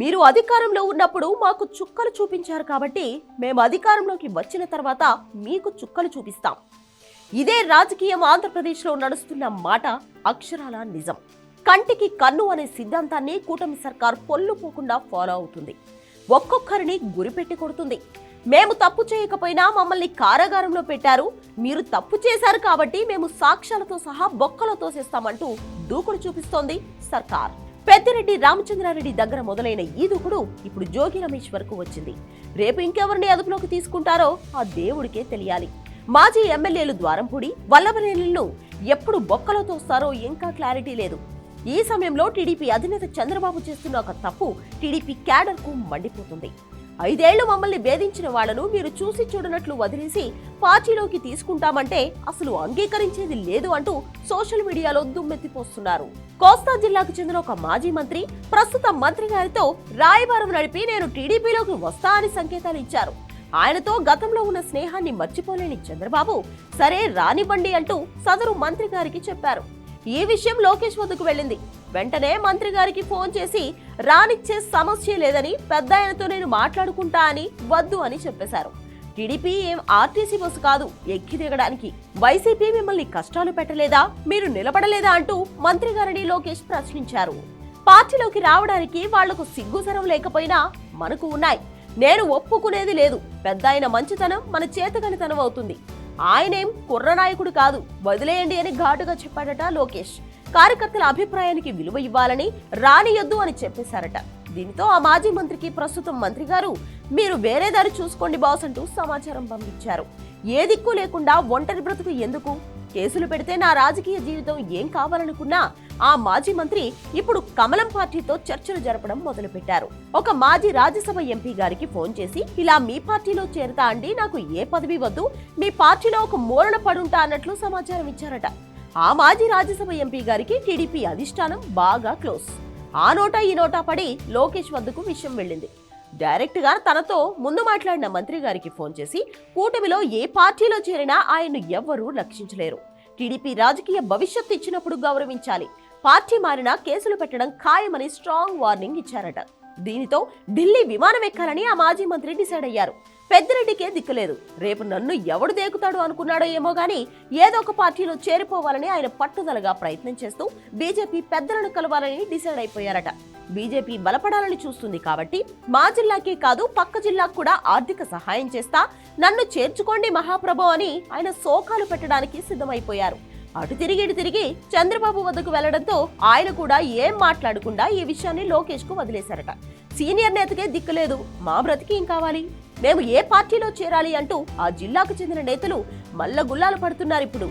మీరు అధికారంలో ఉన్నప్పుడు మాకు చుక్కలు చూపించారు కాబట్టి మేము అధికారంలోకి వచ్చిన తర్వాత మీకు చుక్కలు చూపిస్తాం. ఇదే రాజకీయం ఆంధ్రప్రదేశ్లో నడుస్తున్న మాట అక్షరాల నిజం. కంటికి కన్ను అనే సిద్ధాంతాన్ని కూటమి సర్కార్ పొల్లుపోకుండా ఫాలో అవుతుంది. ఒక్కొక్కరిని గురిపెట్టి కొడుతుంది. మేము తప్పు చేయకపోయినా మమ్మల్ని కారాగారంలో పెట్టారు. మీరు తప్పు చేశారు కాబట్టి మేము సాక్ష్యాలతో సహా బొక్కలో తోసేస్తామంటూ దూకుడు చూపిస్తోంది సర్కార్. పెద్దిరెడ్డి రామచంద్రారెడ్డి దగ్గర మొదలైన ఈ దూకుడు ఇప్పుడు జోగి రమేష్ వరకు వచ్చింది. రేపు ఇంకెవరిని అదుపులోకి తీసుకుంటారో ఆ దేవుడికే తెలియాలి. మాజీ ఎమ్మెల్యేలు ద్వారంపూడి వల్లభనేనులను ఎప్పుడు బొక్కలో తోస్తారో ఇంకా క్లారిటీ లేదు. ఈ సమయంలో టీడీపీ అధినేత చంద్రబాబు చేస్తున్న ఒక తప్పు టీడీపీ క్యాడర్కు మండిపోతుంది. ఐదేళ్ళు మమ్మల్ని వేధించిన వాళ్ళను మీరు చూసి చూడనట్లు వదిలేసి పార్టీలోకి తీసుకుంటామంటే అసలు అంగీకరించేది లేదు అంటూ సోషల్ మీడియాలో దుమ్మెత్తిపోస్తున్నారు. కోస్తా జిల్లాకు చెందిన ఒక మాజీ మంత్రి ప్రస్తుత మంత్రి గారితో రాయబారం నడిపి నేను టీడీపీలోకి వస్తా అని సంకేతాలు ఇచ్చారు. ఆయనతో గతంలో ఉన్న స్నేహాన్ని మర్చిపోలేని చంద్రబాబు సరే రానివ్వండి అంటూ సదరు మంత్రి గారికి చెప్పారు. ఈ విషయం లోకేష్ వద్దకు వెళ్ళింది. వెంటనే మంత్రి గారికి ఫోన్ చేసి రానిచ్చే సమస్య లేదని పెద్ద ఆయనతో నేను మాట్లాడుకుంటా అని వద్దు అని చెప్పేశారు. టీడీపీ ఏం ఆర్టీసీ బస్సు కాదు ఎక్కి దిగడానికి. వైసీపీ మిమ్మల్ని కష్టాలు పెట్టలేదా మీరు నిలబడలేదా అంటూ మంత్రి గారిని లోకేష్ ప్రశ్నించారు. పార్టీలోకి రావడానికి వాళ్ళకు సిగ్గుసరం లేకపోయినా మనకు ఉన్నాయి. నేను ఒప్పుకునేది లేదు. పెద్ద ఆయన మంచితనం మన చేతగనితనం అవుతుంది. ఆయనేం కుర్ర నాయకుడు కాదు. వదిలేయండి అని ఘాటుగా చెప్పాడట లోకేష్. కార్యకర్తల అభిప్రాయానికి విలువ ఇవ్వాలని రానియొద్దు అని చెప్పేశారట. దీంతో ఆ మాజీ మంత్రికి ప్రస్తుతం మంత్రి గారు మీరు వేరే దారి చూసుకోండి బాస్ అంటూ సమాచారం పంపించారు. ఏ దిక్కు లేకుండా ఒంటరి బ్రతుకు ఎందుకు? కేసులు పెడితే నా రాజకీయ జీవితం ఏం కావాలనుకున్నా ఆ మాజీ మంత్రి ఇప్పుడు కమలం పార్టీతో చర్చలు జరపడం మొదలుపెట్టారు. ఒక మాజీ రాజ్యసభ ఎంపీ గారికి ఫోన్ చేసి ఇలా మీ పార్టీలో చేరతా అండి నాకు ఏ పదవి వద్దు మీ పార్టీలో ఒక మూలన పడుంటా అన్నట్లు సమాచారం ఇచ్చారట. ఆ మాజీ రాజ్యసభ ఎంపీ గారికి టీడీపీ అధిష్టానం బాగా క్లోజ్. ఆ నోటా ఈ నోటా పడి లోకేష్ వద్దకు విషయం వెళ్ళింది. డైరెక్ట్గా తనతో ముందు మాట్లాడిన మంత్రి గారికి ఫోన్ చేసి కూటమిలో ఏ పార్టీలో చేరినా ఆయన్ను ఎవ్వరూ రక్షించలేరు. టీడీపీ రాజకీయ భవిష్యత్తు ఇచ్చినప్పుడు గౌరవించాలి. పార్టీ మారినా కేసులు పెట్టడం ఖాయమని స్ట్రాంగ్ వార్నింగ్ ఇచ్చారట. దీనితో ఢిల్లీ విమానం ఎక్కాలని ఆ మాజీ మంత్రి డిసైడ్ అయ్యారు. పెద్దిరెడ్డికే దిక్కులేదు. రేపు నన్ను ఎవడు దేకుతాడు అనుకున్నాడో ఏమో గానీ ఏదో ఒక పార్టీలో చేరిపోవాలని ఆయన పట్టుదలగా ప్రయత్నం చేస్తూ బీజేపీ పెద్దలను కలవాలని డిసైడ్ అయిపోయారట. బీజేపీ బలపడాలని చూస్తుంది కాబట్టి మా జిల్లాకే కాదు పక్క జిల్లాకు కూడా ఆర్థిక సహాయం చేస్తా నన్ను చేర్చుకోండి మహాప్రభు అని ఆయన శోకాలు పెట్టడానికి సిద్ధమైపోయారు. అటు తిరిగి ఇటు తిరిగి చంద్రబాబు వద్దకు వెళ్ళడంతో ఆయన కూడా ఏం మాట్లాడకుండా ఈ విషయాన్ని లోకేష్కు వదిలేశారట. సీనియర్ నేతకే దిక్కులేదు మా బ్రతికి ఏం కావాలి? మేము ఏ పార్టీలో చేరాలి అంటూ ఆ జిల్లాకు చెందిన నేతలు మల్ల గుల్లాలు పడుతున్నారు ఇప్పుడు.